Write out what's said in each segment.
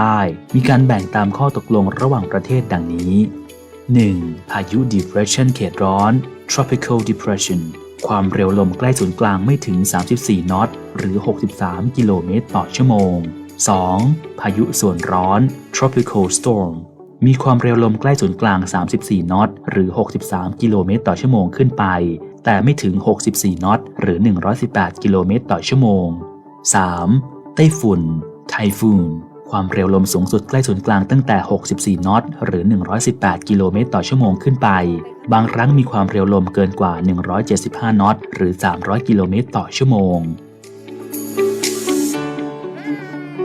ใต้มีการแบ่งตามข้อตกลงระหว่างประเทศดังนี้ 1. พายุ depression เขตร้อน tropical depression ความเร็วลมใกล้ศูนย์กลางไม่ถึง 34 นอต หรือ 63 กิโลเมตรต่อชั่วโมง 2. พายุส่วนร้อน tropical storm มีความเร็วลมใกล้ศูนย์กลาง 34 นอต หรือ 63 กิโลเมตรต่อชั่วโมงขึ้นไป แต่ไม่ถึง 64 นอต หรือ 118 กิโลเมตรต่อชั่วโมง 3. ไต้ฝุ่นไทฟูน ความเร็วลมสูงสุดใกล้ศูนย์กลางตั้งแต่ 64 นอต หรือ 118 กิโลเมตรต่อชั่วโมงขึ้นไป บางครั้งมีความเร็วลมเกินกว่า 175 นอต หรือ 300 กิโลเมตรต่อชั่วโมง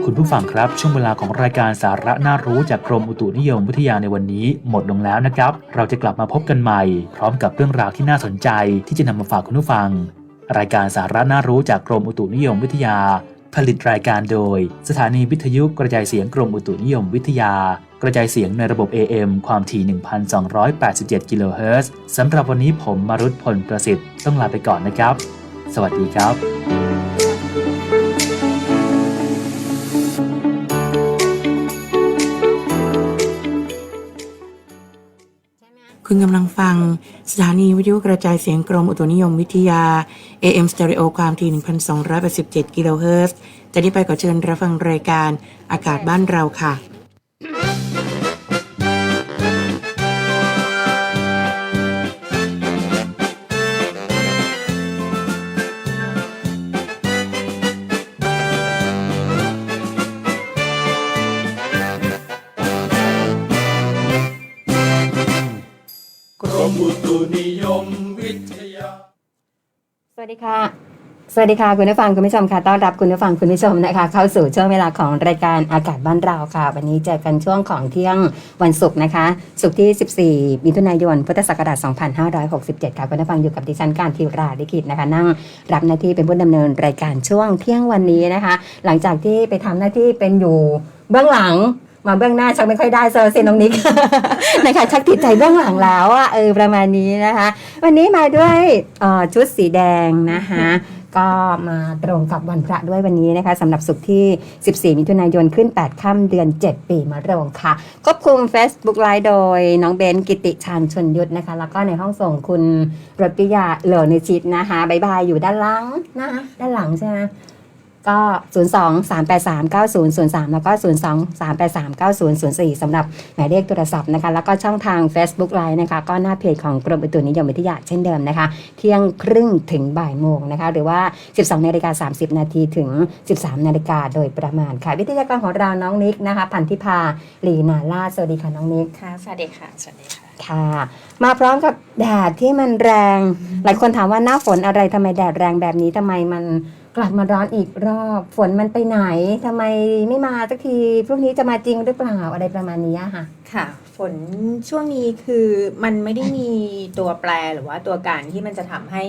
คุณผู้ฟังครับ ช่วงเวลาของรายการสาระน่ารู้จากกรมอุตุนิยมวิทยาในวันนี้ หมดลงแล้วนะครับ เราจะกลับมาพบกันใหม่ พร้อมกับเรื่องราวที่น่าสนใจที่จะนำมาฝากคุณผู้ฟัง รายการสาระน่ารู้จากกรมอุตุนิยมวิทยา ผลิตรายการโดย สถานีวิทยุกระจายเสียงกรมอุตุนิยมวิทยา กระจายเสียงในระบบ AM ความถี่ 1,287 กิโลเฮิรตซ์สำหรับวันนี้ผมมารุตพลประสิทธิ์ต้องลาไปก่อนนะครับ สวัสดีครับ คุณกำลังฟัง สถานีวิทยุกระจายเสียงกรมอุตุนิยมวิทยา AM Stereo ความถี่1,287กิโลเฮิรตซ์จะได้ไปขอเชิญรับฟังรายการอากาศบ้านเราค่ะ ค่ะ สวัสดีค่ะคุณผู้ฟังคุณผู้ชมค่ะต้อนรับคุณผู้ฟังคุณผู้ชมนะคะ เข้าสู่ช่วงเวลาของรายการอากาศบ้านเราค่ะ วันนี้เจอกันช่วงของเที่ยงวันศุกร์นะคะศุกร์ที่ 14 มิถุนายน พุทธศักราช 2567 ค่ะคุณผู้ฟังอยู่กับดิฉันการทีราลิขิตนะคะ นั่งรับหน้าที่เป็นผู้ดำเนินรายการช่วงเที่ยงวันนี้นะคะ หลังจากที่ไปทำหน้าที่เป็นอยู่เบื้องหลัง มาเบื้องหน้าชักไม่ค่อยได้เซอร์เซนน้องนิกนะคะชักติดใจเบื้องหลังแล้วอะเออประมาณนี้นะคะ วันนี้มาด้วยชุดสีแดงนะคะก็มาตรงกับวันพระด้วยวันนี้นะคะสำหรับสุขที่ 14 มิถุนายนขึ้น 8 ค่ำเดือน 7 ปีมะโรงค่ะควบคุม Facebook ไลฟ์โดย น้องเบนกิติชานชนยุทธนะคะ แล้วก็ในห้องส่งคุณรติยาเหลือในชิตนะคะบายบายอยู่ด้านหลังนะคะด้านหลังใช่ไหม ก็ 0 2 3 8 3 9 0 0 3 แล้วก็ 0 2 3 8 3 9 0 0 4สำหรับหมายเลขโทรศัพท์นะคะ แล้วก็ช่องทาง Facebook Live นะคะ ก็หน้าเพจของกรมอุตุนิยมวิทยาเช่นเดิมนะคะ เที่ยงครึ่งถึงบ่ายโมงนะคะ หรือว่า 12นาฬิกา30 นาทีถึง 13นาฬิกาโดยประมาณค่ะ วิทยากรของเราน้องนิกนะคะ พันธิพาลีนาลาดสวัสดีค่ะน้องนิกค่ะสวัสดีค่ะสวัสดีค่ะค่ะมาพร้อมกับแดดที่มันแรง หลายคนถามว่าหน้าฝนอะไรทำไมแดดแรงแบบนี้ทำไมมัน กลับมาร้อนอีกรอบ ฝนมันไปไหนทำไมไม่มาสักทีพรุ่งนี้จะมาจริงหรือเปล่าอะไรประมาณนี้ค่ะ ค่ะ ฝนช่วงนี้คือมันไม่ได้มีตัวแปรหรือว่าตัวการที่มันจะทำให้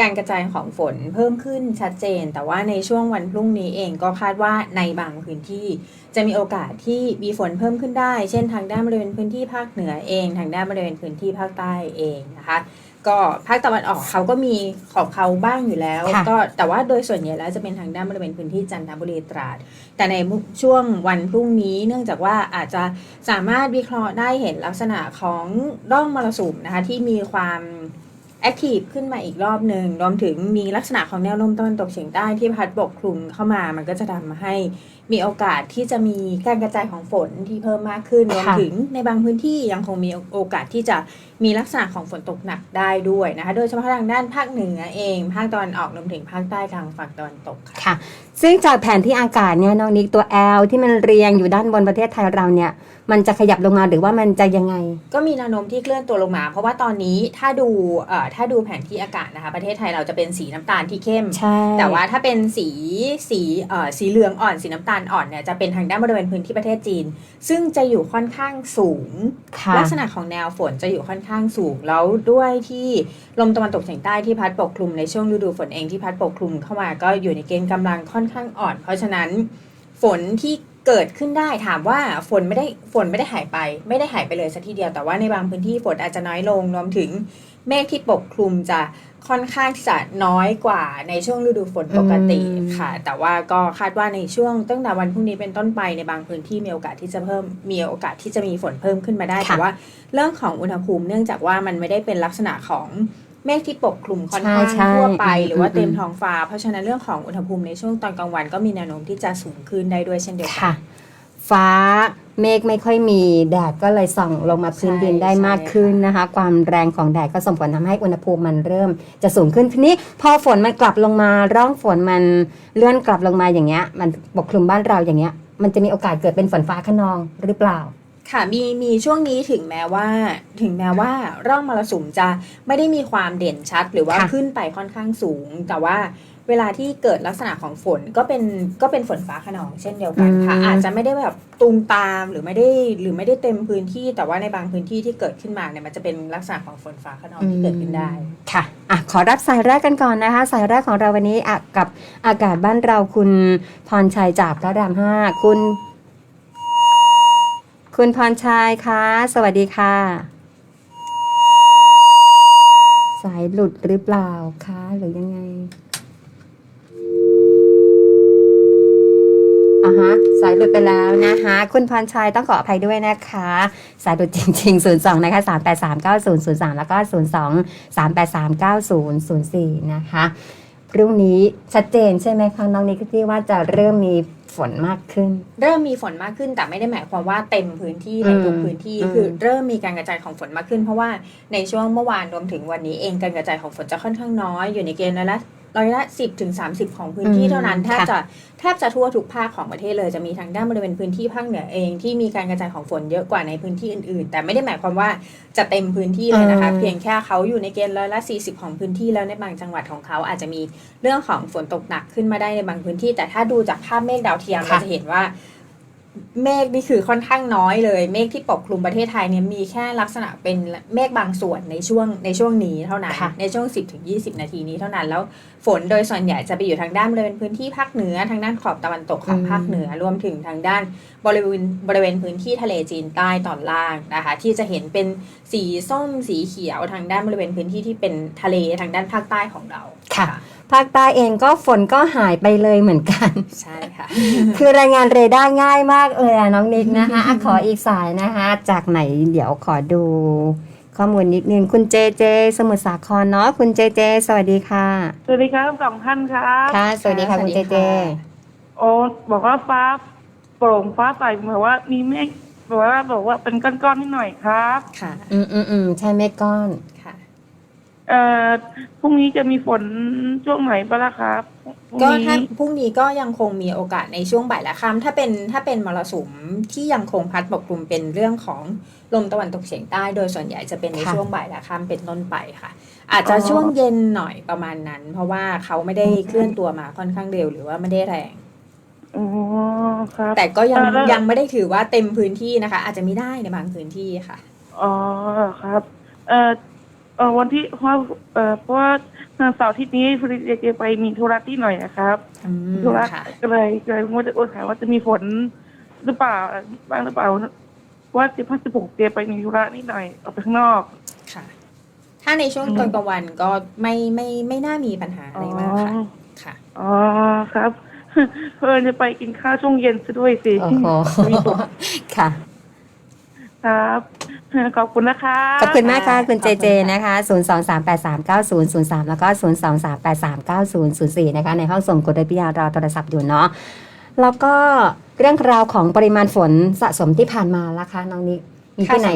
การกระจายของฝนเพิ่มขึ้นชัดเจน แต่ว่าในช่วงวันพรุ่งนี้เองก็คาดว่าในบางพื้นที่จะมีโอกาสที่มีฝนเพิ่มขึ้นได้ เช่น ทางด้านบริเวณพื้นที่ภาคเหนือเอง ทางด้านบริเวณพื้นที่ภาคใต้เองนะคะ ก็ภาคตะวันออกเขาก็มีของเขาบ้างอยู่แล้วค่ะก็แต่ว่าโดยส่วนใหญ่แล้วจะเป็นทางด้านบริเวณพื้นที่จันทบุรีตราด แต่ในช่วงวันพรุ่งนี้เนื่องจากว่าอาจจะสามารถวิเคราะห์ได้เห็นลักษณะของร่องมรสุมนะคะที่มีความแอคทีฟขึ้นมาอีกรอบหนึ่งรวมถึงมีลักษณะของแนวลมตะวันตกเฉียงใต้ที่พัดปกคลุมเข้ามา มันก็จะทำให้ มีโอกาสที่จะมีการกระจายของฝนที่เพิ่มมากขึ้นรวมค่ะถึงในบางพื้นที่ยังคงมีโอกาสที่จะมีลักษณะของฝนตกหนักได้ด้วยนะคะ โดยเฉพาะทางด้านภาคเหนือเอง ภาคตะวันออกรวมถึงภาคใต้ทางฝั่งตะวันตกค่ะค่ะ ซึ่งจากแผนที่อากาศเนี่ยน้องนิกตัว L ที่มันเรียงอยู่ด้านบนประเทศไทยเราเนี่ย มันจะขยับลงมาหรือว่ามันจะยังไง ก็มีแนวโน้มที่เคลื่อนตัวลงมา เพราะว่าตอนนี้ถ้าดูเอ่อถ้าดูแผนที่อากาศนะคะ ประเทศไทยเราจะเป็นสีน้ำตาลที่เข้มใช่แต่ว่าถ้าเป็นสีสีเอ่อสีเหลืองอ่อนสีน้ำตาลอ่อนเนี่ยจะเป็นทางด้านบริเวณพื้นที่ประเทศจีน ซึ่งจะอยู่ค่อนข้างสูงค่ะลักษณะของแนวฝนจะอยู่ค่อนข้างสูง แล้วด้วยที่ลมตะวันตกเฉียงใต้ที่พัดปกคลุมในช่วงฤดูฝนเองที่พัดปกคลุมเข้ามาก็อยู่ในเกณฑ์กำลังค่อนข้างอ่อน เพราะฉะนั้นฝนที่เกิดขึ้นได้ถามว่าฝนไม่ได้ฝนไม่ได้หายไป ไม่ได้หายไปเลยสัทีเดียวแต่ว่าในบางพื้นที่ฝนอาจจะน้อยลงรวมถึง เมฆที่ปกคลุมจะค่อนข้างที่จะน้อยกว่าในช่วงฤดูฝนปกติอืมค่ะ แต่ว่าก็คาดว่าในช่วงตั้งแต่วันพรุ่งนี้เป็นต้นไปในบางพื้นที่มีโอกาสที่จะเพิ่มมีโอกาสที่จะมีฝนเพิ่มขึ้นมาได้ แต่ว่าเรื่องของอุณหภูมิเนื่องจากว่ามันไม่ได้เป็นลักษณะของเมฆที่ปกคลุมค่อนข้างใช่ใช่ทั่วไปอืมหรือว่าเต็มอืมท้องฟ้า เพราะฉะนั้นเรื่องของอุณหภูมิในช่วงตอนกลางวันก็มีแนวโน้มที่จะสูงขึ้นได้ด้วยเช่นเดียวกัค่ะนฟ้า เมฆไม่ค่อยมีแดดก็เลยส่องลงมาพื้นดินได้ใช่มากขึ้นนะคะ ความแรงของแดดก็ส่งผลทำให้อุณหภูมิมันเริ่มจะสูงขึ้นทีนี้พอฝนมันกลับลงมาร่องฝนมันเลื่อนกลับลงมาอย่างเงี้ย มันปกคลุมบ้านเราอย่างเงี้ย มันจะมีโอกาสเกิดเป็นฝนฟ้าขนองหรือเปล่าค่ะมีมีช่วงนี้ถึงแม้ว่า ถึงแม้ว่าร่องมรสุมจะไม่ได้มีความเด่นชัด หรือว่าค่ะขึ้นไปค่อนข้างสูง แต่ว่า เวลาที่เกิดลักษณะของฝนก็เป็นก็เป็นฝนฟ้าขนองเช่นเดียวกันค่ะอืมอาจจะไม่ได้แบบตูมตามหรือไม่ได้หรือไม่ได้เต็มพื้นที่ แต่ว่าในบางพื้นที่ที่เกิดขึ้นมาเนี่ยมันจะเป็นลักษณะของฝนฟ้าขนองที่เกิดขึ้นได้ค่ะอะขอรับสายแรกกันก่อนนะคะ สายแรกของเราวันนี้อะกับอากาศบ้านเราคุณพรชัยจากพระรามห้าคุณ คุณพรชัยคะสวัสดีค่ะ สายหลุดหรือเปล่าคะหรือยังไง อะฮะสายหลุดไปแล้วนะคะคุณพรชัยต้องขออภัยด้วยนะคะ สายหลุดจริง ๆ 02 นะคะ 3839003 แล้วก็ 02 3839004 นะคะพรุ่งนี้ชัดเจนใช่ไหมคะน้องนิกที่ว่าจะเริ่มมีฝนมากขึ้น เริ่มมีฝนมากขึ้นแต่ไม่ได้หมายความว่าเต็มพื้นที่ในทุกอืมพื้นที่อืมคือเริ่มมีการกระจายของฝนมากขึ้น เพราะว่าในช่วงเมื่อวานรวมถึงวันนี้เองการกระจายของฝนจะค่อนข้างน้อยอยู่ในเกณฑ์ร้อยละ ร้อยละสิบถึงสามสิบของพื้นที่อืมเท่านั้นแทบค่ะจะแทบจะทั่วทุกภาคของประเทศเลยจะมีทางด้านบริเวณพื้นที่ภาคเหนือเองที่มีการกระจายของฝนเยอะกว่าในพื้นที่อื่น ๆ แต่ไม่ได้หมายความว่าจะเต็มพื้นที่เลยนะคะ เพียงแค่เขาอยู่ในเกณฑ์ร้อยละสี่สิบของพื้นที่แล้วในบางจังหวัดของเขาอาจจะมีเรื่องของฝนตกหนักขึ้นมาได้ในบางพื้นที่ แต่ถ้าดูจากภาพเมฆดาวเทียมค่ะเราจะเห็นว่า เมฆนี่คือค่อนข้างน้อยเลย เมฆที่ปกคลุมประเทศไทยเนี่ยมีแค่ลักษณะเป็นเมฆบางส่วนในช่วงในช่วงนี้เท่านั้นค่ะในช่วง 10ถึง20 นาทีนี้เท่านั้น แล้วฝนโดยส่วนใหญ่จะไปอยู่ทางด้านบริเวณพื้นที่ภาคเหนือ ทางด้านขอบตะวันตกของภาคเหนือรวมถึงทางด้านบริเวณบริเวณพื้นที่ทะเลจีนใต้ตอนล่างนะคะ ที่จะเห็นเป็นสีส้มสีเขียวทางด้านบริเวณพื้นที่ที่เป็นทะเลทางด้านภาคใต้ของเราค่ะ ภาคใต้เองก็ฝนก็หายไปเลยเหมือนกันใช่ ค่ะคือรายงานเรดาร์ง่ายมากเลยอะน้องนิกนะคะอะขออีกสายนะคะ จากไหนเดี๋ยวขอดู ข้อมูลนิดนึงคุณเจเจ สมุทรสาครเนาะคุณเจเจ สวัสดีค่ะ สวัสดีครับทั้งสองท่านครับค่ะ สวัสดีค่ะสวัคุสณดีเจเจค่ะโอ้บอกว่าฟ้าโปร่งฟ้าใสเหมือนว่ามีเมฆบอกว่าบอกว่าเป็นก้อนๆนิดหน่อยครับ ค่ะ อืมอืมอืมใช่เมฆก้อนค่ะ เอ่อพรุ่งนี้จะมีฝนช่วงไหนบ้างล่ะครับพรุ่งก็นี้ถ้าพรุ่งนี้ก็ยังคงมีโอกาสในช่วงบ่ายและค่ำถ้าเป็นถ้าเป็นมรสุมที่ยังคงพัดปกคลุมเป็นเรื่องของลมตะวันตกเฉียงใต้ โดยส่วนใหญ่จะเป็นในค่ะ ช่วงบ่ายและค่ำเป็นต้นไปค่ะ อาจจะช่วงเย็นหน่อยประมาณนั้น เพราะว่าเขาไม่ได้เคลื่อนตัวมาค่อนข้างเร็วหรือว่าไม่ได้แรง อ๋อครับ แต่ก็ยังเอ่อแล้ว ยังไม่ได้ถือว่าเต็มพื้นที่นะคะ อาจจะมีได้ในบางพื้นที่ค่ะ อ๋อครับ เอ่อ เอ่อวันที่เพราะเอ่อเพราะว่าเสาร์อาทิตย์นี้พอดีจะไปมีธุระที่หน่อยนะครับอืมธุระค่ะก็เลยก็เลยว่าจะโอ้ถามว่าจะมีฝนหรือเปล่าบ้างหรือเปล่าว่าสิบห้าสิบหกเตียไปมีธุระนิดหน่อยออกไปข้างนอก ค่ะ ถ้าในช่วงตอนกลางวันก็ไม่ไม่ไม่น่ามีปัญหาอะไรมากค่ะค่ะ อ๋อครับ เพื่อนจะไปกินข้าวช่วงเย็นซะด้วยสิโอ้โหค่ะ ครับ ขอบคุณนะคะ ขอบคุณมากค่ะคุณขเจอบคุณเจค่ะนะคะ 023839003 แล้วก็ 023839004 นะคะ ในห้องส่งกดระเบียรอโทรศัพท์อยู่เนาะ แล้วก็เรื่องราวของปริมาณฝนสะสมที่ผ่านมาล่ะคะน้องนิกมีที่ไหน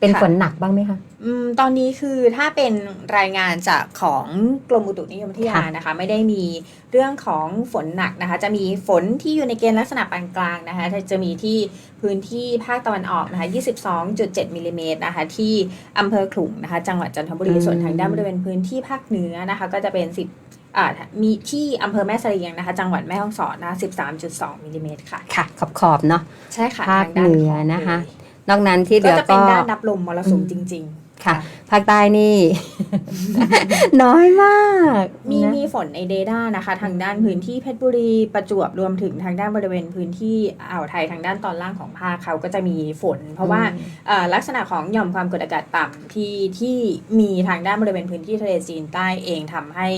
เป็นฝนหนักบ้างไหมคะ อืมตอนนี้คือถ้าเป็นรายงานจากของกรมอุตุนิยมวิทยาค่ะนะคะ ไม่ได้มีเรื่องของฝนหนักนะคะ จะมีฝนที่อยู่ในเกณฑ์ลักษณะปานกลางนะคะ จะมีที่พื้นที่ภาคตะวันออกนะคะ 22.7มิลลิเมตรนะคะ ที่อำเภอขลุงนะคะ จังหวัดจันทบุรีอืมส่วนทางด้านบริเวณพื้นที่ภาคเหนือนะคะ ก็จะเป็น 10อ่ามีที่อำเภอแม่เสลียงนะคะ จังหวัดแม่ฮ่องสอนนะคะ13.2มิลลิเมตรค่ะ ค่ะ ขอบขอบๆเนาะ ใช่ค่ะ ภาคทงด้เหนือขงนะคะเลย นอกนั้นที่เหก็ลือจะเป็ก็ นด้านรับลมมรสุมจริง ๆ ค่ะ ภาคใต้นี่ น้อยมากมีนะมีฝนในเดด้านะคะ ทางด้านพื้นที่เพชรบุรีประจวบรวมถึงทางด้านบริเวณพื้นที่อ่าวไทยทางด้านตอนล่างของภาคเขาก็จะมีฝน เพราะว่าอืมเอ่อลักษณะของหย่อมความกดอากาศต่ำที่ที่มีทางด้านบริเวณพื้นที่ทะเลจีนใต้เองทำให้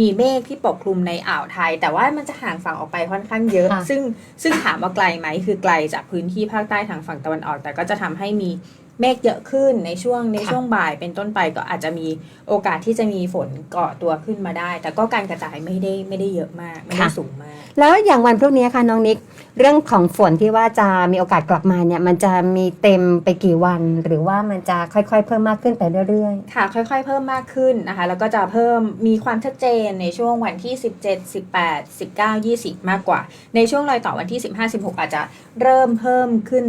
มีเมฆที่ปกคลุมในอ่าวไทย แต่ว่ามันจะห่างฝั่งออกไปค่อนข้างเยอะ ค่ะ ซึ่งซึ่งถามว่าไกลไหมคือไกลจากพื้นที่ภาคใต้ทางฝั่งตะวันออก แต่ก็จะทำให้มี เมฆเยอะขึ้นในช่วงในช่วงบ่ายเป็นต้นไปก็อาจจะมีโอกาสที่จะมีฝนเกาะตัวขึ้นมาได้ แต่ก็การกระจายไม่ได้ไม่ได้เยอะมากไม่ได้สูงมาก แล้วอย่างวันพรุ่งนี้ค่ะน้องนิกเรื่องของฝนที่ว่าจะมีโอกาสกลับมาเนี่ยมันจะมีเต็มไปกี่วัน หรือว่ามันจะค่อยๆ เพิ่มมากขึ้นไปเรื่อยค่ะ ค่อย ๆ เพิ่มมากขึ้นนะคะ แล้วก็จะเพิ่มมีความชัดเจนในช่วงวันที่ 17 18 19 20 มากกว่า ในช่วงรอยต่อวันที่ 15 16 อาจจะเริ่มเพิ่มขึ้น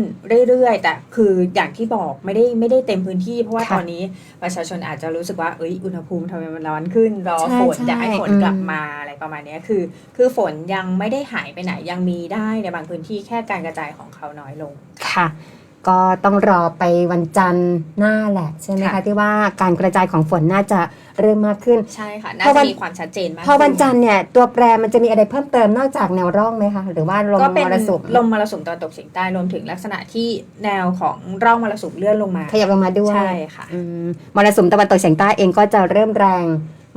เรื่อยๆ แต่คืออย่างที่บอกไม่ได้ไม่ได้เต็มพื้นที่เพราะว่าค่ะตอนนี้ประชาชนอาจจะรู้สึกว่าเอ้ยอุณหภูมิทำไมมันร้อนขึ้นรอใช่ฝนใช่อยากให้ฝนอืมกลับมาอะไรประมาณเนี้ยคือ คือฝนยังไม่ได้หายไปไหนยังมีได้ในบางพื้นที่แค่การกระจายของเขาน้อยลงๆค่ะ ก็ต้องรอไปวันจันทร์หน้าแหละใช่ไหมคะ ค่ะ ที่ว่าการกระจายของฝนน่าจะเริ่มมากขึ้น ใช่ค่ะ น่าพอวัจะน มีความชัดเจนมากพอวันขึ้จันทร์เนี่ยตัวแปรมันจะมีอะไรเพิ่มเติมนอกจากแนวร่องไหมคะ หรือว่าลมก็เป็นมรสุมลมมรสุมตะวันตกเฉียงใต้รวมถึงลักษณะที่แนวของร่องมรสุมเลื่อนลงมาขยับลงมาด้วยใช่ค่ะ อืมมรสุมตะวันตกเฉียงใต้เองก็จะเริ่มแรง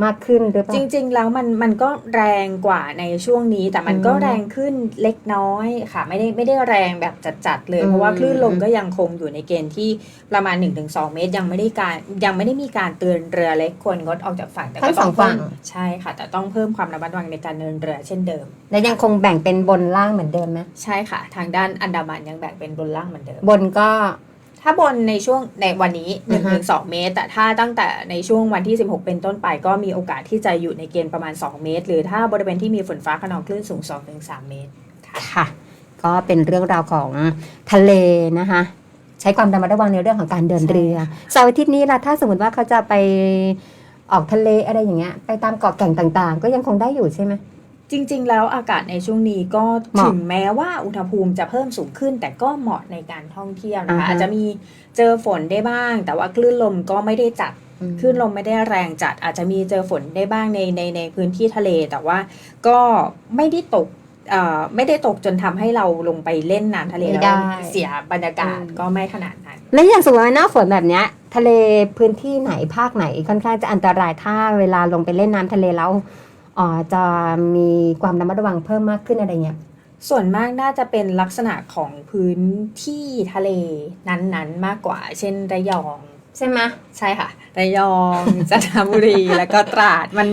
มากขึ้นหรือเปล่า จริง ๆ แล้วมันมันก็แรงกว่าในช่วงนี้ แต่มันก็อืมแรงขึ้นเล็กน้อยค่ะ ไม่ได้ไม่ได้แรงแบบจัดๆเลยอืมเพราะว่าคลื่นลมก็ยังคงอยู่ในเกณฑ์ที่ประมาณ 1-2 เมตร ยังไม่ได้การยังไม่ได้มีการเตือนเรือเล็กควรงดออกจากฝั่งแต่ทั้ก็งต้สอองงเพิ่ฝั่มงใช่ค่ะ แต่ต้องเพิ่มความระมัดระวังในการเดินเรือเช่นเดิม และยังคงแบ่งเป็นบนล่างเหมือนเดิมไหมใช่ค่ะ ทางด้านอันดามันยังแบ่งเป็นบนล่างเหมือนเดิมบนก็ ถ้าบนในช่วงในวันนี้อือฮะ1-2เมตร แต่ถ้าตั้งแต่ในช่วงวันที่ 16 เป็นต้นไป ก็มีโอกาสที่จะอยู่ในเกณฑ์ประมาณ 2 เมตร หรือถ้าบริเวณที่มีฝนฟ้าขนองคลื่นสูง 2-3 เมตรค่ะ ก็เป็นเรื่องราวของทะเลนะคะใช้ความระมัดระวังในเรื่องของการเดินเรือเสาร์อาทิตย์นี้ล่ะถ้าสมมติว่าเขาจะไปออกทะเลอะไรอย่างเงี้ยไปตามเกาะแก่งต่างๆ ก็ยังคงได้อยู่ใช่ไหม จริง ๆ แล้วอากาศในช่วงนี้ก็เหมาะถึงแม้ว่าอุณหภูมิจะเพิ่มสูงขึ้น แต่ก็เหมาะในการท่องเที่ยวนะคะอ่าฮะอาจจะมีเจอฝนได้บ้าง แต่ว่าคลื่นลมก็ไม่ได้จัดคลื่นลมไม่ได้แรงจัด อาจจะมีเจอฝนได้บ้างในในในพื้นที่ทะเล แต่ว่าก็ไม่ได้ตกเอ่อไม่ได้ตกจนทำให้เราลงไปเล่นน้ำทะเลไม่แล้วได้เสียบรรยากาศอืมก็ไม่ขนาดนั้น และอย่างสมมติว่าหน้าฝนแบบเนี้ยทะเลพื้นที่ไหนภาคไหนค่อนข้างจะอันตรายถ้าเวลาลงไปเล่นน้ำทะเลแล้วอ๋อ จะมีความระมัดระวังเพิ่มมากขึ้นอะไรเงี้ยส่วนมากน่าจะเป็นลักษณะของพื้นที่ทะเลนั้นๆมากกว่า เช่นระยอง ใช่ไหมใช่ค่ะ ระยองจันทบุรี แล้วก็ตราดมัน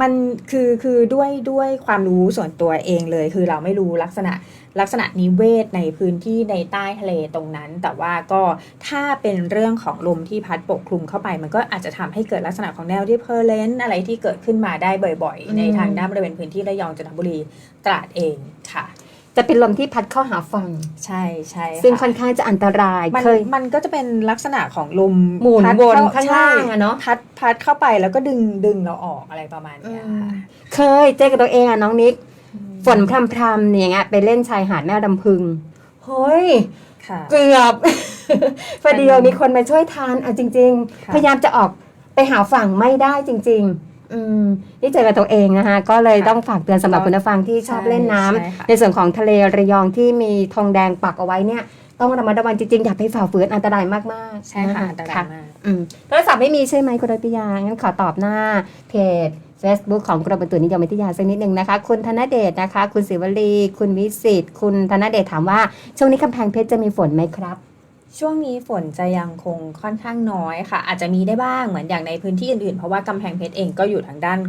มันคือคือด้วยด้วยความรู้ส่วนตัวเองเลย คือเราไม่รู้ลักษณะลักษณะนิเวศในพื้นที่ในใต้ทะเลตรงนั้น แต่ว่าก็ถ้าเป็นเรื่องของลมที่พัดปกคลุมเข้าไป มันก็อาจจะทำให้เกิดลักษณะของแนวที่เพอร์เลนอะไรที่เกิดขึ้นมาได้บ่อยๆ ในทางด้านบริเวณพื้นที่ระยองจันทบุรีตราดเองค่ะ จะเป็นลมที่พัดเข้าหาฝั่งใช่ใช่ะซึ่งค่อนข้างจะอันตรายมันเคย มันก็จะเป็นลักษณะของลมหมุนพัดวนเข้ข้างล่างอะเนาะใช่พัดพัดเข้าไปแล้วก็ดึงดึงเราออกอะไรประมาณเนี้ยค่ะเคยเจอกับตัวเองอะน้องนิกฝนพรำๆเนี่ยอย่างเงี้ยไปเล่นชายหาดแม่ลำพึงเฮ้ยค่ะ เกือบพอดีว่ามีคนมาช่วยทานเอาจริงค่ะๆพยายามจะออกไปหาฝั่งไม่ได้จริง ๆ อืมนี่เจอกับตัวเองนะคะก็เลยต้องฝากเตือนสำหรับคุณผู้ฟังที่ชอบเล่นน้ำใช่ค่ะในส่วนของทะเลระยองที่มีธงแดงปักเอาไว้เนี่ย ต้องระมัดระวังจริงๆ อย่าไปฝ่าฝืนอันตรายมากๆใช่ค่ะอันตรายมากอืมโทรศัพท์ไม่มีใช่ไหมคุณรัตยางั้นขอตอบหน้าเพจ Facebook ของกรมอุตุนิยมวิทยาสักนิดหนึ่งนะคะ คุณธนเดชนะคะ คุณศิวลี คุณวิสิตคุณธนเดชถามว่า ช่วงนี้กำแพงเพชรจะมีฝนไหมครับ ช่วงนี้ฝนจะยังคงค่อนข้างน้อยค่ะ อาจจะมีได้บ้างเหมือนอย่างในพื้นที่อื่นๆ เพราะว่ากำแพงเพชรเองก็อยู่ทางด้าน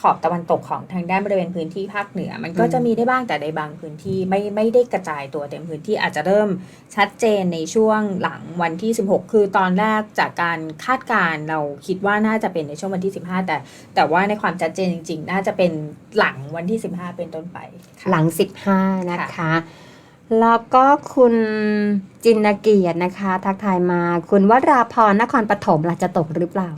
ขอบตะวันตกของทางด้านบริเวณพื้นที่ภาคเหนือ มันก็อืมจะมีได้บ้างแต่ในบางพื้นที่ไม่ไม่ได้กระจายตัวเต็มพื้นที่อาจจะเริ่มชัดเจนในช่วงหลังวันที่ 16 คือตอนแรกจากการคาดการณ์เราคิดว่าน่าจะเป็นในช่วงวันที่ 15 แต่ แต่ว่าในความชัดเจนจริง ๆ น่าจะเป็นหลังวันที่ 15 เป็นต้นไปค่ะหลัง 15 นะคะ แล้วก็คุณจินเกียรตินะคะ ทักทายมา คุณวราพรนครปฐมล่ะจะตกหรือเปล่า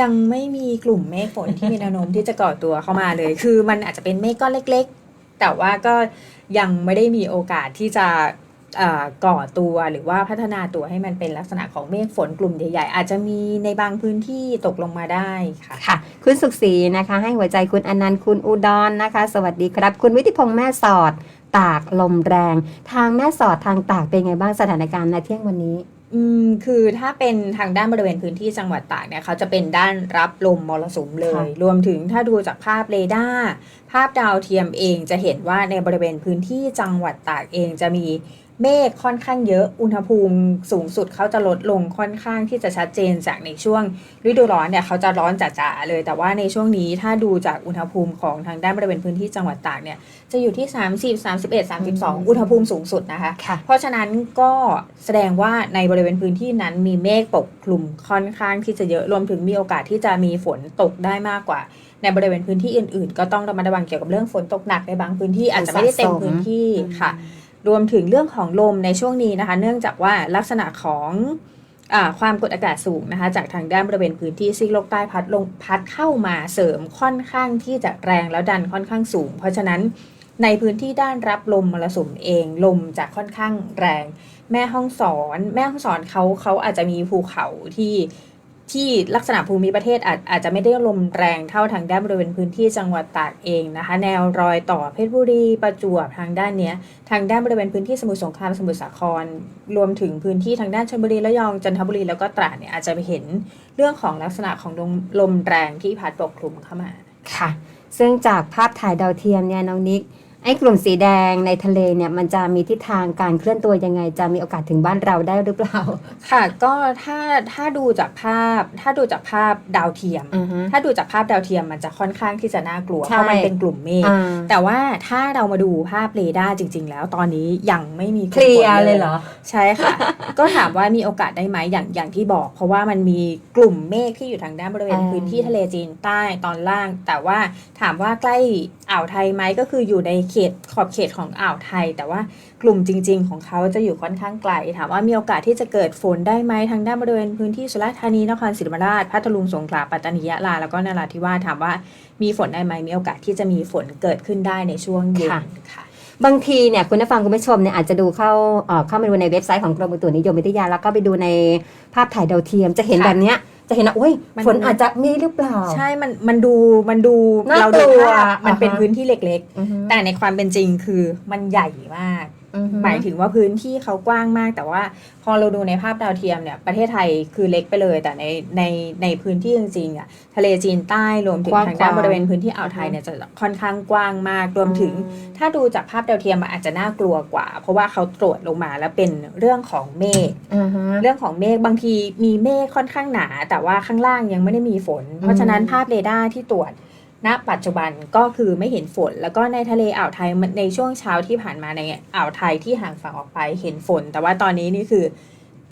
ยังไม่มีกลุ่มเมฆฝนที่มีแนวโน้มที่จะก่อตัวเข้ามาเลย คือมันอาจจะเป็นเมฆก้อนเล็ก ๆ แต่ว่าก็ยังไม่ได้มีโอกาสที่จะเอ่อก่อตัวหรือว่าพัฒนาตัวให้มันเป็นลักษณะของเมฆฝนกลุ่มใหญ่ๆ อาจจะมีในบางพื้นที่ตกลงมาได้ค่ะค่ะ คุณสุขศรีนะคะ ให้หัวใจคุณอนันต์คุณอุดรนะคะ สวัสดีครับ คุณวิทิพงษ์แม่สอด ตากลมแรง ทางแม่สอดทางตากเป็นไงบ้างสถานการณ์ในเที่ยงวันนี้อืมคือถ้าเป็นทางด้านบริเวณพื้นที่จังหวัดตากเนี่ยเขาจะเป็นด้านรับลมมรสุมเลยค่ะรวมถึงถ้าดูจากภาพเรดาร์ภาพดาวเทียมเองจะเห็นว่าในบริเวณพื้นที่จังหวัดตากเองจะมี เมฆค่อนข้างเยอะ อุณหภูมิสูงสุดเขาจะลดลงค่อนข้างที่จะชัดเจนจากในช่วงฤดูร้อนเนี่ยเขาจะร้อนจ๋าๆเลย แต่ว่าในช่วงนี้ถ้าดูจากอุณหภูมิของทางด้านบริเวณพื้นที่จังหวัดตากเนี่ยจะอยู่ที่ 30 31 32 อุณหภูมิสูงสุดนะคะค่ะเพราะฉะนั้นก็แสดงว่าในบริเวณพื้นที่นั้นมีเมฆปกคลุมค่อนข้างที่จะเยอะรวมถึงมีโอกาสที่จะมีฝนตกได้มากกว่าในบริเวณพื้นที่อื่นๆ ก็ต้องระมัดระวังเกี่ยวกับเรื่องฝนตกหนักในบางพื้นที่อาจจะไม่ได้เต็มพื้นที่ค่ะ รวมถึงเรื่องของลมในช่วงนี้นะคะ เนื่องจากว่าลักษณะของอความกดอากาศสูงนะคะ จากทางด้านบริเวณพื้นที่ซีกโลกใต้พัดลงพัดเข้ามาเสริมค่อนข้างที่จะแรงแล้วดันค่อนข้างสูง เพราะฉะนั้นในพื้นที่ด้านรับลมมรสุมเองลมจะค่อนข้างแรง แม่ห้องสอน แม่ห้องสอนเขาเขาอาจจะมีภูเขาที่ ที่ลักษณะภูมิประเทศอาจอาจจะไม่ได้ลมแรงเท่าทางด้านบริเวณพื้นที่จังหวัดตากเองนะคะ แนวรอยต่อเพชรบุรีประจวบทางด้านเนี้ยทางด้านบริเวณพื้นที่สมุทรสงครามสมุทรสาคร รวมถึงพื้นที่ทางด้านชลบุรีระยองจันทบุรีแล้วก็ตราดเนี่ยอาจจะไปเห็นเรื่องของลักษณะของลมลมแรงที่พัดปกคลุมเข้ามาค่ะ ซึ่งจากภาพถ่ายดาวเทียมเนี่ยน้องนิก ไอ้กลุ่มสีแดงในทะเลเนี่ยมันจะมีทิศทางการเคลื่อนตัวยังไง จะมีโอกาสถึงบ้านเราได้หรือเปล่า ค่ะก็ถ้าถ้าดูจากภาพ ถ้าดูจากภาพดาวเทียม อือฮึ ถ้าดูจากภาพดาวเทียมมันจะค่อนข้างที่จะน่ากลัวใช่ เพราะมันเป็นกลุ่มเมฆอ่าแต่ว่าถ้าเรามาดูภาพเรดาร์จริง ๆ แล้วตอนนี้ยังไม่มีเคลียร์ฝนเลยเหรอ ใช่ค่ะ ก็ถามว่ามีโอกาสได้ไหมอย่างอย่างที่บอก เพราะว่ามันมีกลุ่มเมฆที่อยู่ทางด้านบริเวณอ่าพื้นที่ทะเลจีนใต้ตอนล่าง แต่ว่าถามว่าใกล้อ่าวไทยไหมก็คืออยู่ในเขตขอบเขตของอ่าวไทย แต่ว่ากลุ่มจริง ๆ ของเขาจะอยู่ค่อนข้างไกลถามว่ามีโอกาสที่จะเกิดฝนได้ไหมทางด้านบริเวณพื้นที่สุราษฎร์ธานีนครศรีธรรมราชพัทลุงสงขลาปัตตานียะลาแล้วก็นราธิวาสถามว่ามีฝนได้ไหมมีโอกาสที่จะมีฝนเกิดขึ้นได้ในช่วงเย็นค่ะค่ะบางทีเนี่ยคุณผู้ฟังคุณผู้ชมเนี่ยอาจจะดูเข้าเอ่อเข้ามาดูในเว็บไซต์ของกรมอุตุนิยมวิทยาแล้วก็ไปดูในภาพถ่ายดาวเทียมจะเห็นค่ะแบบเนี้ย จะเห็นว่าโอ้ยมัน ฝนอาจจะมีหรือเปล่า ใช่ มันมันดูมันดูน่าเราดูกลัวภาพมันเป็นอ่าฮะ พื้นที่เล็กอือฮึ ๆ แต่ในความเป็นจริงคือมันใหญ่มากอือฮึหมายถึงว่าพื้นที่เขากว้างมาก แต่ว่าพอเราดูในภาพดาวเทียมเนี่ยประเทศไทยคือเล็กไปเลย แต่ในในในพื้นที่จริงๆอะทะเลจีนใต้รวมถึงกว้างทางด้านกว่าบริเวณพื้นที่อ่าวไทยเนี่ยจะค่อนข้างกว้างมากรวมถึงอืมถ้าดูจากภาพดาวเทียมมันอาจจะน่ากลัวกว่า เพราะว่าเขาตรวจลงมาแล้วเป็นเรื่องของเมฆอือฮึเรื่องของเมฆบางทีมีเมฆค่อนข้างหนา แต่ว่าข้างล่างยังไม่ได้มีฝน เพราะฉะนั้นภาพเรดาร์ที่ตรวจ ณปัจจุบันก็คือไม่เห็นฝน แล้วก็ในทะเลอ่าวไทยมันในช่วงเช้าที่ผ่านมาในอ่าวไทยที่ห่างฝั่งออกไปเห็นฝน แต่ว่าตอนนี้นี่คือ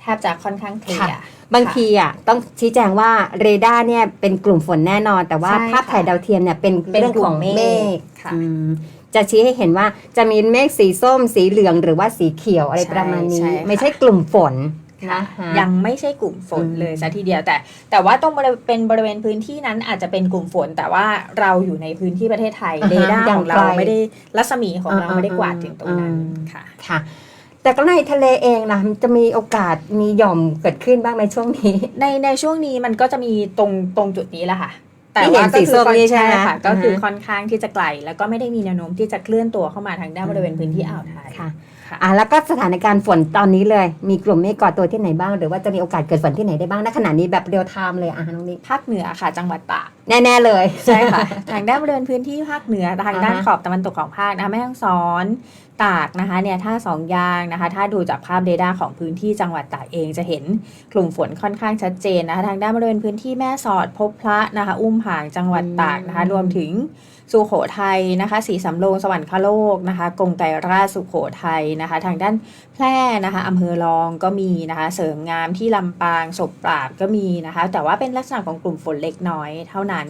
แทบจะค่อนข้างเคลียร์บางทีอะต้องชี้แจงว่าเรดาร์เนี่ยเป็นกลุ่มฝนแน่นอน แต่ว่าใช่ภาพถ่ายดาวเทียมเนี่ยเป็นเป็นเรื่องของกลุ่มเมเมฆฆค่ะอืมจะชี้ให้เห็นว่าจะมีเมฆสีส้ม สีเหลืองหรือว่าสีเขียวอะไรใช่ประมาณนี้ใช่ค่ะไม่ใช่กลุ่มฝนค่ะ นะคะยังไม่ใช่กลุ่มฝนอืมเลยซะทีเดียวแต่ แต่ว่าตรงบริเวณเป็นบริเวณพื้นที่นั้นอาจจะเป็นกลุ่มฝน แต่ว่าเราอยู่ในพื้นที่ประเทศไทยเรดาร์ของเราไม่ได้รัศมีของเราไม่ได้กวาดถึงตรงนั้นค่ะค่ะแต่ก็ในทะเลเองนะมันจะมีโอกาสมีหย่อมเกิดขึ้นบ้างในช่วงนี้ ในในช่วงนี้มันก็จะมีตรงตรงจุดนี้แหละค่ะ แต่ที่เห็ว่านก็สีคืส้มค่อนนี่ใช่ไหมค่ะ ก็คืออ่าฮะค่อนข้างที่จะไกล แล้วก็ไม่ได้มีแนวโน้มที่จะเคลื่อนตัวเข้ามาทางด้านบริเวณพื้นที่อ่าวไทยค่ะ ค่ะอะแล้วก็สถานการณ์ฝนตอนนี้เลย มีกลุ่มเมฆก่อตัวที่ไหนบ้าง หรือว่าจะมีโอกาสเกิดฝนที่ไหนได้บ้างณขณะนี้แบบเรียลไทม์เลยอะน้องนิกภาคเหนือค่ะ จังหวัดตากแน่ ๆ เลย ใช่ค่ะ ทางด้านบริเวณพื้นที่ภาคเหนือทางด้านอ่าฮะ ขอบตะวันตกของภาคนะคะแม่ฮ่องสอนตากนะคะเนี่ยถ้าสองอยางนะคะ ถ้าดูจากภาพเรดาร์ของพื้นที่จังหวัดตากเองจะเห็นกลุ่มฝนค่อนข้างชัดเจนนะคะทางด้านบริเวณพื้นที่แม่สอดพบพระนะคะ อุ้มผางจังหวัดตากนะคะ รวมถึง สุโขทัยนะคะสีสำโรงสวรรคโลกนะคะกรมไก่ราชสุโขทัยนะคะ ทางด้านแพร่นะคะอำเภอรองก็มีนะคะเสริมงามที่ลำปางศพปราบก็มีนะคะ แต่ว่าเป็นลักษณะของกลุ่มฝนเล็กน้อย เท่านั้น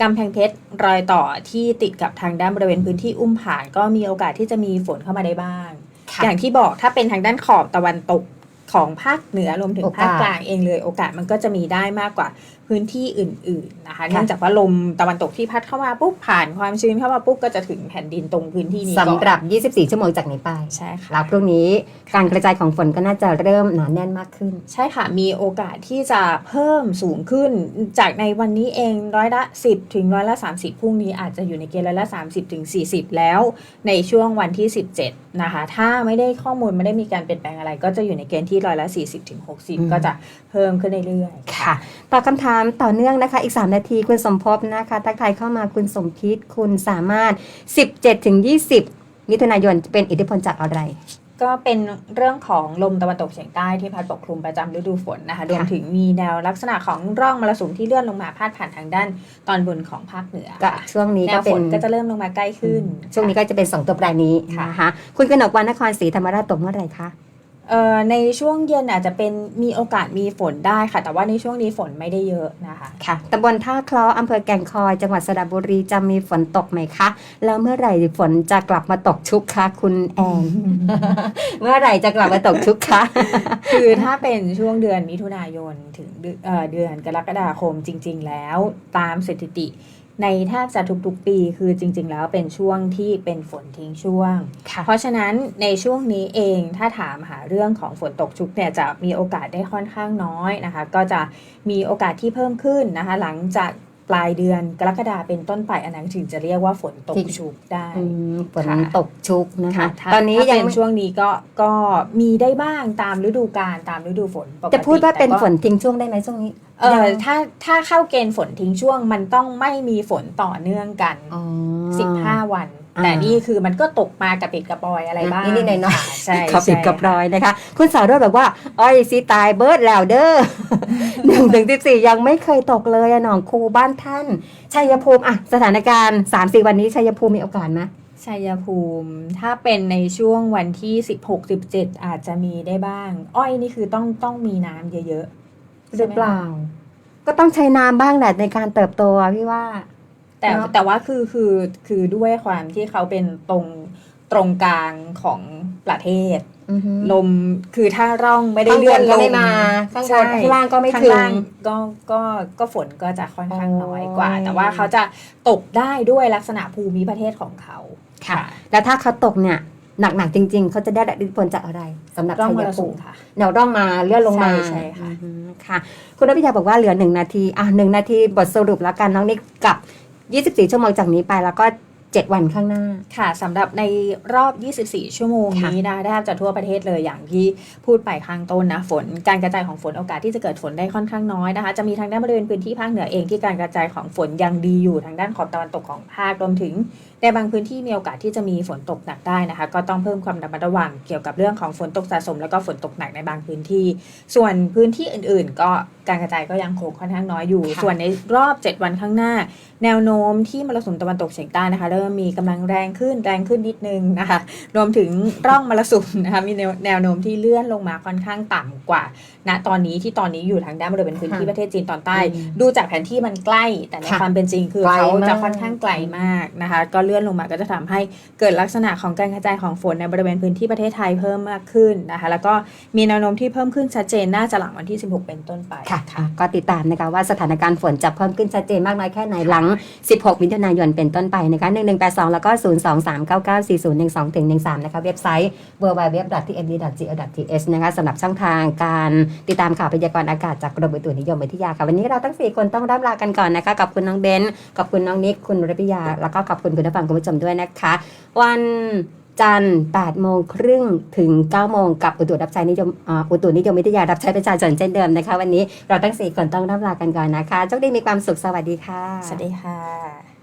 กำแพงเพชรรอยต่อที่ติดกับทางด้านบริเวณพื้นที่อุ้มผางก็มีโอกาสที่จะมีฝนเข้ามาได้บ้างค่ะอย่างที่บอกถ้าเป็นทางด้านขอบตะวันตกของภาคเหนือรวมถึงโอกาสภาคกลางเองเลยโอกาสมันก็จะมีได้มากกว่าพื้นที่อื่นๆนะคะเนื่องจากว่าลมตะวันตกที่พัดเข้ามาปุ๊บผ่านความชื้นเข้ามาปุ๊บก็จะถึงแผ่นดินตรงพื้นที่นี้ก่อนสำหรับ 24 ชั่วโมงจากนี้ไปใช่ค่ะแล้วพรุ่งนี้การกระจายของฝนก็น่าจะเริ่มหนาแน่นมากขึ้น ใช่ค่ะมีโอกาสที่จะเพิ่มสูงขึ้น จากในวันนี้เองร้อยละ 10 ถึงร้อยละ 30 พรุ่งนี้อาจจะอยู่ในเกณฑ์ร้อยละ 30 ถึง 40 แล้ว ในช่วงวันที่ 17 นะคะ ถ้าไม่ได้ข้อมูลไม่ได้มีการเปลี่ยนแปลงอะไร ก็จะอยู่ในเกณฑ์ที่ร้อยละ 40 ถึงอืม60 ก็จะเพิ่มขึ้นเรื่อยๆค่ะตอบคำถามต่อเนื่องนะคะ อีก 3 นาทีคุณสมภพนะคะ ทักทายเข้ามาคุณสมคิดคุณสามารถ 17ถึง20 มิถุนายนเป็นอิทธิพลจากอะไร ก็เป็นเรื่องของลมตะวันตกเฉียงใต้ที่พัดปกคลุมประจำฤดูฝนนะคะรวมถึงมีแนวลักษณะของร่องมรสุมที่เลื่อนลงมาพาดผ่านทางด้านตอนบนของภาคเหนือก็ค่ะช่วงนี้แนก็วเป็ฝนนก็จะเริ่มลงมาใกล้ขึ้น ช่วงนี้ก็จะเป็น2ตัวแปรนี้ค่ะนะคะคุณกนกวันนครศรีธรรมราชตกเมื่อไหร่คะ เอ่อในช่วงเย็นอาจจะเป็นมีโอกาสมีฝนได้ค่ะ แต่ว่าในช่วงนี้ฝนไม่ได้เยอะนะคะค่ะตำบลท่าคลออำเภอแก่งคอย จังหวัดสระบุรีจะมีฝนตกไหมคะ แล้วเมื่อไหร่ฝนจะกลับมาตกชุกคะคุณแอนเมื่อไหร่จะกลับมาตกชุกคะคือถ้าเป็นช่วงเดือนมิถุนายนถึงเดือนเอ่อเดือนกรกฎาคมจริง ๆ แล้วตามสถิติ ในแทบจะทุกๆ ปีคือจริง ๆ แล้วเป็นช่วงที่เป็นฝนทิ้งช่วงค่ะเพราะฉะนั้นในช่วงนี้เองถ้าถามหาเรื่องของฝนตกชุกเนี่ยจะมีโอกาสได้ค่อนข้างน้อยนะคะ ก็จะมีโอกาสที่เพิ่มขึ้นนะคะ หลังจาก ปลายเดือนกรกฎาเป็นต้นไปอันนั้นถึงจะเรียกว่าฝนตกชุกได้อืมฝนค่ะตกชุกนะคะถ้าตอนนี้ถ้ายังเป็นไม่ช่วงนี้ก็ก็มีได้บ้างตามฤดูกาลตามฤดูฝนปกติจะพูดว่าเป็นแต่ก็ฝนทิ้งช่วงได้ไหมช่วงนี้เออถ้าถ้าเข้าเกณฑ์ฝนทิ้งช่วงมันต้องไม่มีฝนต่อเนื่องกันอ๋อ15 วันอ่า แต่นี่คือมันก็ตกมากับปิดกระปอยอะไรบ้างนิดๆหน่อยๆค่ะใช่เขาปิดใช่กับรอยนะคะ คุณสาวด้วยแบบว่า อ้อยซีตายเบิร์ดแล้วเด้อหนึ่งถึงสิบสี่ยังไม่เคยตกเลยอะหนองครูบ้านท่านชัยภูมิอะสถานการณ์สามสี่วันนี้ชัยภูมิมีโอกาสไหมชัยภูมิถ้าเป็นในช่วงวันที่ 16 17 อาจจะมีได้บ้าง อ้อยนี่คือต้องต้องมีน้ำเยอะๆหรือเปล่า ก็ต้องใช้น้ำบ้างแหละในการเติบโตอะพี่ว่า แต่เนอะ แต่ว่าคือคือคือด้วยความที่เขาเป็นตรงตรงกลางของประเทศ อือฮึ ลมคือถ้าร่องไม่ได้ข้างบเลื่อนนก็ลไม่งมาข้างบใช่นข้างล่างก็ไม่ข้างถึงล่างก็ก็ก็ฝนก็จะค่อนข้างน้อยกว่า โอ้ย แต่ว่าเขาจะตกได้ด้วยลักษณะภูมิประเทศของเขา ค่ะ แล้วถ้าเขาตกเนี่ยหนักๆจริง ๆ เขาจะได้รับอิทธิพลจากอะไรสำหรับร่องมชัยรภูสุมมิค่ะ แนวร่องมาเลื่อนลงมาใช่ใช่ค่ะ อืมค่ะ คุณรพิยาบอกว่าเหลือหนึ่งนาทีอะหนึ่งนาทีบทสรุปแล้วกันน้องนิกกับ 24 ชั่วโมงจากนี้ไปแล้วก็ 7 วันข้างหน้า ค่ะสำหรับในรอบ 24 ชั่วโมงค่ะนี้นะแทบจะทั่วประเทศเลยอย่างที่พูดไปข้างต้นนะฝน การกระจายของฝนโอกาสที่จะเกิดฝนได้ค่อนข้างน้อยนะคะ จะมีทางด้านบริเวณพื้นที่ภาคเหนือเองที่การกระจายของฝนยังดีอยู่ทางด้านขอบตะวันตกของภาครวมถึง ในบางพื้นที่มีโอกาสที่จะมีฝนตกหนักได้นะคะ ก็ต้องเพิ่มความระมัดระวังเกี่ยวกับเรื่องของฝนตกสะสม แล้วก็ฝนตกหนักในบางพื้นที่ ส่วนพื้นที่อื่น ๆ ก็การกระจายก็ยังคงค่อนข้างน้อยอยู่ค่ะส่วนในรอบ 7 วันข้างหน้า แนวโน้มที่มรสุมตะวันตกเฉียงใต้นะคะเริ่มมีกำลังแรงขึ้นแรงขึ้นนิดนึงนะคะรวมถึงร่องมรสุมนะคะมีแนวแนวโน้มที่เลื่อนลงมาค่อนข้างต่ำกว่า ณตอนนี้ที่ตอนนี้อยู่ทางด้านบริเวณพื้นที่ค่ะประเทศจีนตอนใต้อืมดูจากแผนที่มันใกล้ แต่ในค่ะความเป็นจริงคือไกลเขามากจะค่อนข้างไกลมากนะคะ ก็เลื่อนลงมาก็จะทำให้เกิดลักษณะของการกระจายของฝนในบริเวณพื้นที่ประเทศไทยเพิ่มมากขึ้นนะคะ แล้วก็มีแนวโน้มที่เพิ่มขึ้นชัดเจนน่าจะหลังวันที่ 16 เป็นต้นไปค่ะอะ ก็ติดตามนะคะว่าสถานการณ์ฝนจะเพิ่มขึ้นชัดเจนมากน้อยแค่ไหนหลัง 16 มิถุนายนเป็นต้นไปนะคะ1182 แล้วก็ 023994012ถึง13นะคะเว็บไซต์ www.tmd.go.th นะคะสำหรับช่องทางการติดตามข่าวพยากรณ์อากาศจากกรมอุตุนิยมวิทยาค่ะวันนี้เราทั้ง4คนต้องร่ำลากันก่อนนะคะขอบคุณน้องเบนซ์ขอบคุณน้องนิกคุณรพิยา แล้วก็ขอบคุณคุณผู้ฟังคุณผู้ชมด้วยนะคะ วันจันทร์8โมงครึ่งถึง9โมงกับอุตุรับใช้นิยมอุตุนิยมวิทยารับใช้ประชาชนเช่นเดิมนะคะ วันนี้เราทั้ง4คนต้องร่ำลากันก่อนนะคะโชคดีมีความสุขสวัสดีค่ะ สวัสดีค่ะ